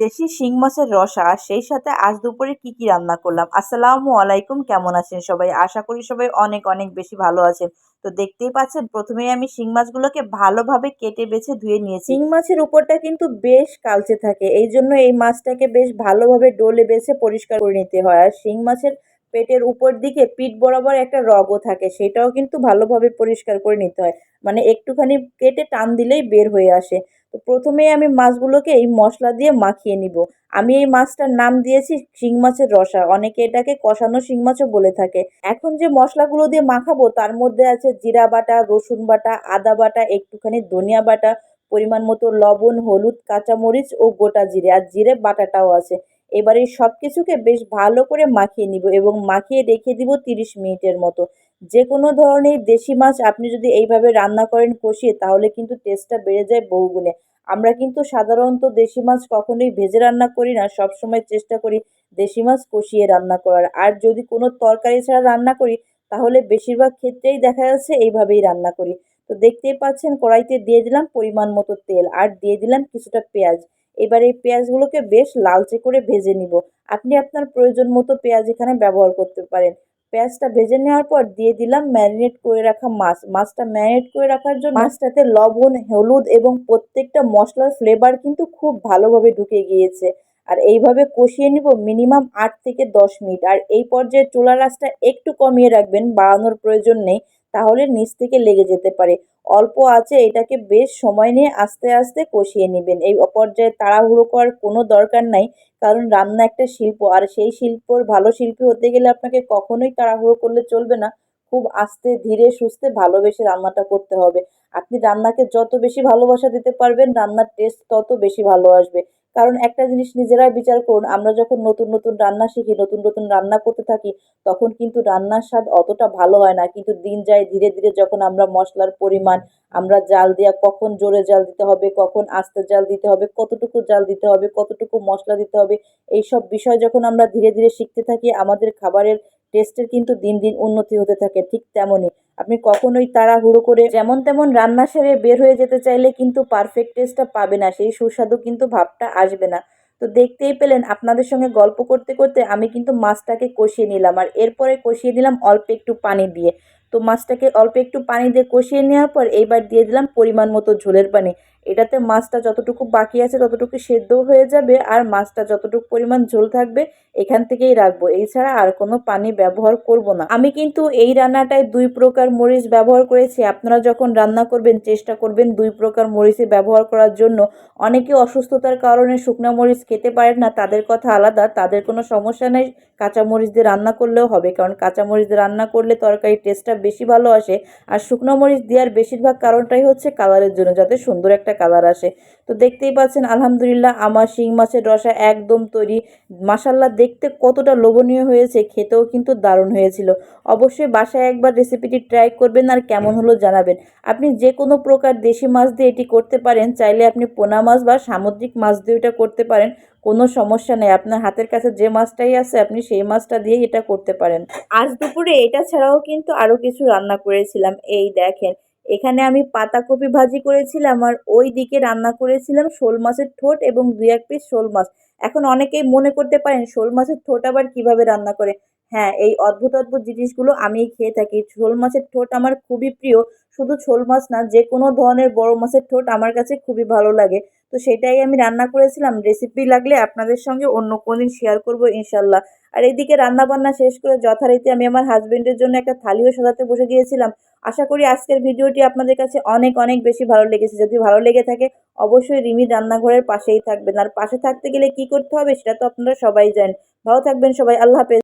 দেশি শিং মাছের রসা সেই সাথে আজ দুপুরে কি কি রান্না করলাম? আসসালামু আলাইকুম, কেমন আছেন সবাই? আশা করি সবাই অনেক অনেক বেশি ভালো আছেন। তো দেখতেই পাচ্ছেন প্রথমেই আমি শিং মাছগুলোকে ভালোভাবে কেটে বেছে ধুয়ে নিয়েছি। শিং মাছের উপরটা কিন্তু বেশ কালচে থাকে, এই জন্য এই মাছটাকে বেশ ভালোভাবে ডলে বেছে পরিষ্কার করে নিতে হয়। আর শিং মাছের পেটের উপর দিকে পিঠ বরাবর একটা রগও থাকে, সেটাও কিন্তু ভালোভাবে পরিষ্কার করে নিতে হয়। মানে একটুখানি কেটে টান দিলেই বের হয়ে আসে। তো প্রথমেই আমি মাছগুলোকে এই মশলা দিয়ে মাখিয়ে নিব। আমি এই মাছটার নাম দিয়েছি শিং মাছের রসা। অনেকে এটাকে কষানো শিং মাছও বলে থাকে। এখন যে মশলাগুলো দিয়ে মাখাবো, তার মধ্যে আছে জিরা বাটা, রসুন বাটা, আদা বাটা, একটুখানি ধনিয়া বাটা, পরিমাণ মতো লবণ, হলুদ, কাঁচামরিচ ও গোটা জিরে। আর জিরে বাটাটাও আছে। এবার সব কিছুকে বেশ ভালো করে মাখিয়ে নিব এবং মাখিয়ে রেখে দিব তিরিশ মিনিটের মতো। যে কোনো ধরনের দেশি মাছ আপনি যদি এইভাবে রান্না করেন কষিয়ে, তাহলে কিন্তু টেস্টটা বেড়ে যায় বহুগুণে আমরা কিন্তু সাধারণত দেশি মাছ কখনোই ভেজে রান্না করি না সব সময় চেষ্টা করি দেশি মাছ কষিয়ে রান্না করার। আর যদি কোনো তরকারি ছাড়া রান্না করি, তাহলে বেশিরভাগ ক্ষেত্রেই দেখা যাচ্ছে এইভাবেই রান্না করি। তো দেখতেই পাচ্ছেন, কড়াইতে দিয়ে দিলাম পরিমাণ মতো তেল, আর দিয়ে দিলাম কিছুটা পেঁয়াজ। এবার এই পেঁয়াজগুলোকে বেশ লালচে করে ভেজে নিব। আপনি আপনার প্রয়োজন মতো পেঁয়াজ এখানে ব্যবহার করতে পারেন। পেঁয়াজটা ভেজে নেওয়ার পর দিয়ে দিলাম ম্যারিনেট করে রাখা মাছ। মাছটা ম্যারিনেট করে রাখার জন্য মাছটাতে লবণ, হলুদ এবং প্রত্যেকটা মশলার ফ্লেভার কিন্তু খুব ভালোভাবে ঢুকে গিয়েছে। আর এইভাবে কষিয়ে নিব মিনিমাম আট থেকে দশ মিনিট। আর এই পর্যায়ে চুলা রাসটা একটু কমিয়ে রাখবেন, বাড়ানোর প্রয়োজন নেই, তাহলে নিচ থেকে লেগে যেতে পারে। অল্প আছে, এটাকে বেশ সময় নিয়ে আস্তে আস্তে কষিয়ে নেবেন। এই পর্যায়ে তাড়াহুড়ো করার কোনো দরকার নাই, কারণ রান্না একটা শিল্প। আর সেই শিল্পর ভালো শিল্পী হতে গেলে আপনাকে কখনোই তাড়াহুড়ো করলে চলবে না। খুব আস্তে, ধীরে, সুস্থে ভালোবেসে রান্নাটা করতে হবে। আপনি রান্নাকে যত বেশি ভালোবাসা দিতে পারবেন, রান্নার টেস্ট তত বেশি ভালো আসবে। কারণ একটা জিনিস নিজেরাই বিচার করুন, আমরা যখন নতুন নতুন রান্না শিখি, নতুন নতুন রান্না করতে থাকি, তখন কিন্তু রান্নার স্বাদ অতটা ভালো হয় না। কিন্তু দিন যায়, ধীরে ধীরে যখন আমরা মশলার পরিমাণ, আমরা জাল দেওয়া কখন জোরে জাল দিতে হবে, কখন আস্তে জাল দিতে হবে, কতটুকু জাল দিতে হবে, কতটুকু মশলা দিতে হবে এই সব বিষয় যখন আমরা ধীরে ধীরে শিখতে থাকি, আমাদের খাবারের টেস্টের কিন্তু দিন দিন উন্নতি হতে থাকে, ঠিক তেমনই। আপনি কখনোই তাড়াহুড়ো করে যেমন তেমন রান্না সেরে বের হয়ে যেতে চাইলে কিন্তু পারফেক্ট টেস্টটা পাবে না, সেই সুস্বাদু কিন্তু ভাবটা আসবে না। তো দেখতেই পেলেন, আপনাদের সঙ্গে গল্প করতে করতে আমি কিন্তু মাছটাকে কষিয়ে নিলাম আর এরপরে কষিয়ে দিলাম অল্প একটু পানি দিয়ে। তো মাছটাকে অল্প একটু পানি দিয়ে কষিয়ে নেওয়ার পর এইবার দিয়ে দিলাম পরিমাণ মতো ঝোলের পানি। এটাতে মাছটা যতটুকু বাকি আছে, ততটুকু সেদ্ধ হয়ে যাবে আর মাছটা যতটুকু পরিমাণ ঝোল থাকবে এখান থেকেই রাখব। এছাড়া আর কোনো পানি ব্যবহার করব না। আমি কিন্তু এই রান্নাটায় দুই প্রকার মরিচ ব্যবহার করেছি। আপনারা যখন রান্না করবেন, চেষ্টা করবেন দুই প্রকার মরিচে ব্যবহার করার জন্য। অনেকে অসুস্থতার কারণে শুকনো মরিচ খেতে পারেন না, তাদের কথা আলাদা। তাদের কোনো সমস্যা নেই, কাঁচা মরিচ দিয়ে রান্না করলেও হবে। কারণ কাঁচা মরিচ দিয়ে রান্না করলে তরকারির টেস্টটা বেশি ভালো আসে। আর শুকনো মরিচ দেওয়ার বেশিরভাগ কারণটাই হচ্ছে কালারের জন্য। যাতে সুন্দর একটা কালার আসে। তো দেখতেই পাচ্ছেন, আলহামদুলিল্লাহ আমার শিং মাছের রসা একদম তৈরি। মাসাল্লা দেখতে কতটা লোভনীয় হয়েছে, খেতেও কিন্তু দারুণ হয়েছিল। অবশ্যই বাসায় একবার রেসিপিটি ট্রাই করবেন আর কেমন হলো জানাবেন। আপনি যে কোনো প্রকার দেশি মাছ দিয়ে এটি করতে পারেন, চাইলে আপনি পোনা মাছ বা সামুদ্রিক মাছ দিয়ে এটা করতে পারেন। কোনো সমস্যা নেই, আপনার হাতের কাছে যে মাছটাই আছে, আপনি সেই মাছটা দিয়েই এটা করতে পারেন। আজ দুপুরে এটা ছাড়াও কিন্তু আরও কিছু রান্না করেছিলাম, এই দেখেন। এখানে আমি পাতাকপি ভাজি করেছিলাম আর ওই দিকে রান্না করেছিলাম শোল মাছের ঠোঁট এবং দুই এক পিস শোল মাছ। এখন অনেকেই মনে করতে পারেন শোল মাছের ঠোঁট আবার কীভাবে রান্না করে। হ্যাঁ এই অদ্ভুত অদ্ভুত জিনিসগুলো আমি খেয়ে থাকি। শোল মাছের ঠোঁট আমার খুবই প্রিয়। শুধু শোল মাছ না, যে কোনো ধরনের বড় মাছের ঠোঁট আমার কাছে খুবই ভালো লাগে। তো সেটাই আমি রান্না করেছিলাম। রেসিপি লাগলে আপনাদের সঙ্গে অন্য কোনো দিন শেয়ার করব ইনশাল্লাহ। আর এইদিকে রান্নাবান্না শেষ করে যথারীতি আমি আমার হাজব্যান্ডের জন্য একটা থালিও সাজাতে বসে গিয়েছিলাম। আশা করি আজকের ভিডিওটি আপনাদের কাছে অনেক অনেক বেশি ভালো লেগেছে। যদি ভালো লেগে থাকে, অবশ্যই রিমির রান্নাঘরের পাশেই থাকবেন। আর পাশে থাকতে গেলে কি করতে হবে সেটা তো আপনারা সবাই জানেন। ভালো থাকবেন সবাই। আল্লাহ হাফেজ।